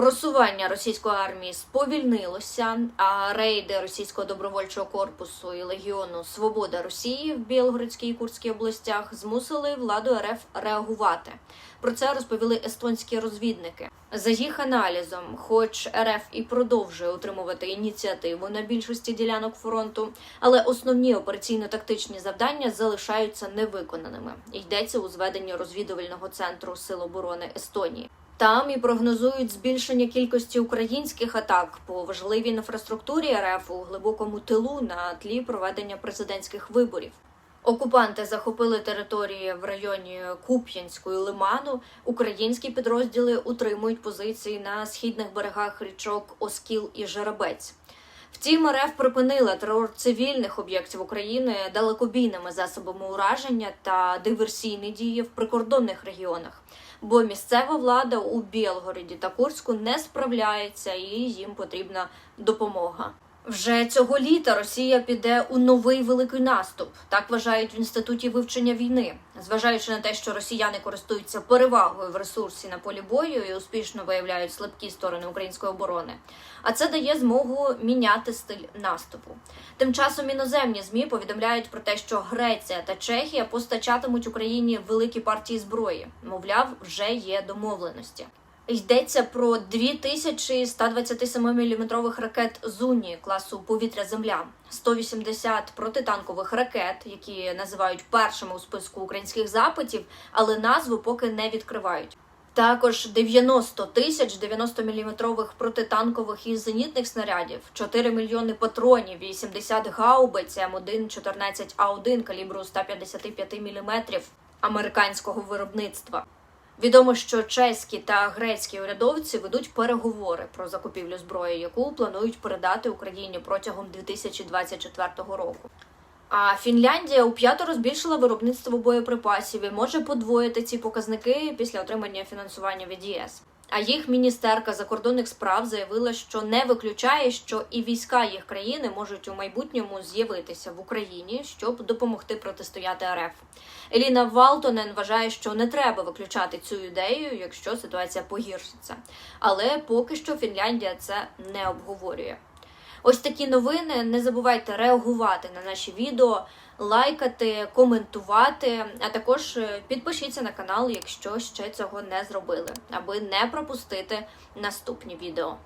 Просування російської армії сповільнилося, а рейди російського добровольчого корпусу і легіону Свобода Росії в Білгородській і Курській областях змусили владу РФ реагувати. Про це розповіли естонські розвідники. За їх аналізом, хоч РФ і продовжує утримувати ініціативу на більшості ділянок фронту, але основні операційно-тактичні завдання залишаються невиконаними. Йдеться у зведенні розвідувального центру Сил оборони Естонії. Там і прогнозують збільшення кількості українських атак по важливій інфраструктурі РФ у глибокому тилу на тлі проведення президентських виборів. Окупанти захопили території в районі Куп'янської Лиману. Українські підрозділи утримують позиції на східних берегах річок Оскіл і Жеребець. Втім, РФ припинила терор цивільних об'єктів України далекобійними засобами ураження та диверсійні дії в прикордонних регіонах. Бо місцева влада у Білгороді та Курську не справляється і їм потрібна допомога. Вже цього літа Росія піде у новий великий наступ. Так вважають в інституті вивчення війни, зважаючи на те, що росіяни користуються перевагою в ресурсі на полі бою і успішно виявляють слабкі сторони української оборони. А це дає змогу міняти стиль наступу. Тим часом іноземні змі повідомляють про те, що Греція та Чехія постачатимуть Україні великі партії зброї. Мовляв, вже є домовленості. Йдеться про 2127 мм ракет Зуні класу повітря-земля, 180 протитанкових ракет, які називають першими у списку українських запитів, але назву поки не відкривають. Також 90 тисяч 90 мм протитанкових і зенітних снарядів, 4 мільйони патронів, 80 гаубиць М1 14 А1 калібру 155 мм американського виробництва. Відомо, що чеські та грецькі урядовці ведуть переговори про закупівлю зброї, яку планують передати Україні протягом 2024 року. А Фінляндія у п'ятеро збільшила виробництво боєприпасів і може подвоїти ці показники після отримання фінансування від ЄС. А їх міністерка закордонних справ заявила, що не виключає, що і війська їх країни можуть у майбутньому з'явитися в Україні, щоб допомогти протистояти РФ. Еліна Валтонен вважає, що не треба виключати цю ідею, якщо ситуація погіршиться. Але поки що Фінляндія це не обговорює. Ось такі новини. Не забувайте реагувати на наші відео, лайкати, коментувати, а також е, підпишіться на канал, якщо ще цього не зробили, аби не пропустити наступні відео.